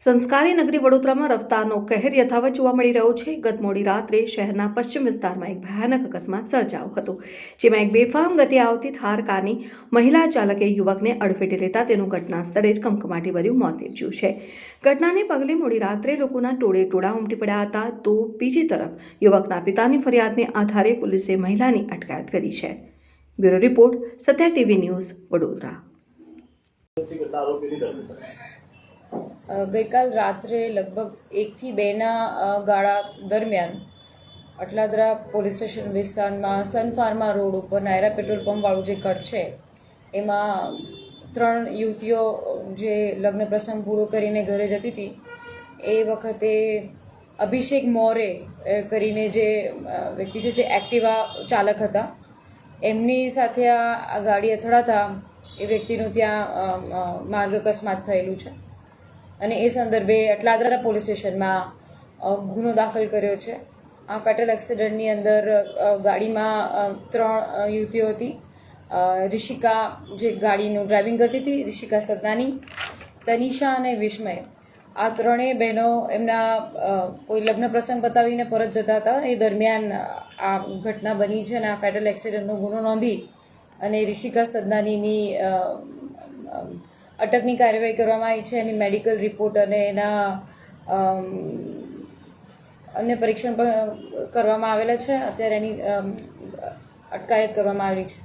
સંસ્કારી નગરી વડોદરામાં રફતારનો કહેર યથાવત જોવા મળી રહ્યો છે. ગત મોડી રાત્રે શહેરના પશ્ચિમ વિસ્તારમાં એક ભયાનક અકસ્માત સર્જાયો હતો, જેમાં એક બેફામ ગતિ આવતી થાર કારની મહિલા ચાલકે યુવકને અડફેટે લેતા તેનું ઘટના સ્થળે જ કંકમાટીભર્યું મોત નીપજ્યું છે. ઘટનાને પગલે મોડી રાત્રે લોકોના ટોળે ટોળા ઉમટી પડ્યા હતા. તો બીજી તરફ યુવકના પિતાની ફરિયાદને આધારે પોલીસે મહિલાની અટકાયત કરી છે. Bureau report, Satya TV news, Vadodara. ગઈકાલ રાત્રે લગભગ એકથી બેના ગાળા દરમિયાન અટલાદરા પોલીસ સ્ટેશન વિસ્તારમાં સન ફાર્મા રોડ ઉપર નાયરા પેટ્રોલ પંપવાળું જે કટ છે, એમાં ત્રણ યુવતીઓ જે લગ્ન પ્રસંગ પૂરો કરીને ઘરે જતી હતી, એ વખતે અભિષેક મોરે કરીને જે વ્યક્તિ છે જે એક્ટિવા ચાલક હતા, એમની સાથે આ ગાડી અથડાતા એ વ્યક્તિનું ત્યાં માર્ગ અકસ્માત થયેલું છે. અને એ સંદર્ભે અટલાદરા પોલીસ સ્ટેશનમાં ગુનો દાખલ કર્યો છે. આ ફેટલ એક્સિડન્ટની અંદર ગાડીમાં ત્રણ યુવતીઓ હતી. રિષિકા જે ગાડીનું ડ્રાઇવિંગ કરતી હતી, રિષિકા સદનાની, તનિષા અને વિસ્મય. આ ત્રણેય બહેનો એમના કોઈ લગ્ન પ્રસંગ પતાવીને પરત જતા હતા. એ દરમિયાન, આ ઘટના બની છે અને આ ફેટલ એક્સિડન્ટનો ગુનો નોંધી અને રિષિકા સદનાનીની અટકની કાર્યવાહી કરવામાં આવી છે, એની મેડિકલ રિપોર્ટ અને એના અન્ય પરીક્ષણ પણ કરવામાં આવેલા છે. અત્યારે એની અટકાયત કરવામાં આવેલી છે